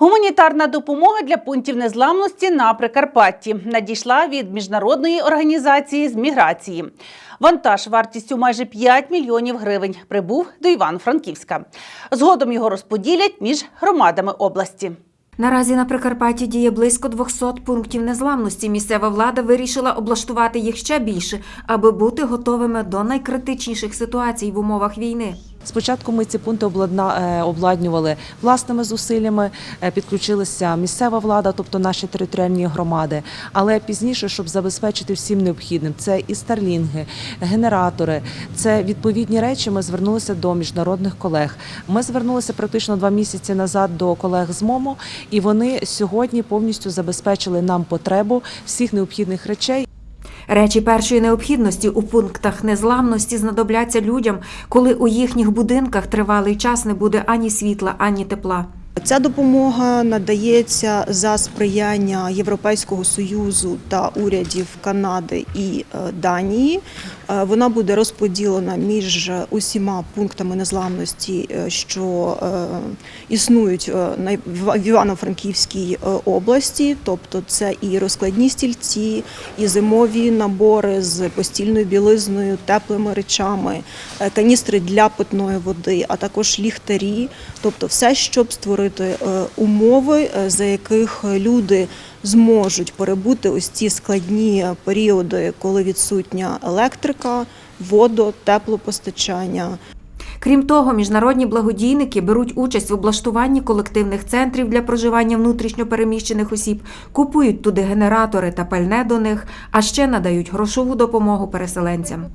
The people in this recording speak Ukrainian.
Гуманітарна допомога для пунктів незламності на Прикарпатті надійшла від міжнародної організації з міграції. Вантаж вартістю майже 5 мільйонів гривень прибув до Івано-Франківська. Згодом його розподілять між громадами області. Наразі на Прикарпатті діє близько 200 пунктів незламності. Місцева влада вирішила облаштувати їх ще більше, аби бути готовими до найкритичніших ситуацій в умовах війни. Спочатку ми ці пункти е, обладнювали власними зусиллями, е, підключилася місцева влада, тобто наші територіальні громади. Але пізніше, щоб забезпечити всім необхідним, це і старлінги, генератори, це відповідні речі. Ми звернулися до міжнародних колег. Ми звернулися практично два місяці назад до колег з МОМО, і вони сьогодні повністю забезпечили нам потребу всіх необхідних речей. Речі першої необхідності у пунктах незламності знадобляться людям, коли у їхніх будинках тривалий час не буде ані світла, ані тепла. Ця допомога надається за сприяння Європейського союзу та урядів Канади і е, Данії. Е, Вона буде розподілена між усіма пунктами незламності, е, що існують в Івано-Франківській області, тобто це і розкладні стільці, і зимові набори з постільною білизною, теплими речами, каністри для питної води, а також ліхтарі, тобто все, щоб створити е, умови, е, за яких люди зможуть перебути ось ці складні періоди, коли відсутня електрика, водо, теплопостачання. Крім того, міжнародні благодійники беруть участь в облаштуванні колективних центрів для проживання внутрішньопереміщених осіб, купують туди генератори та пальне до них, а ще надають грошову допомогу переселенцям.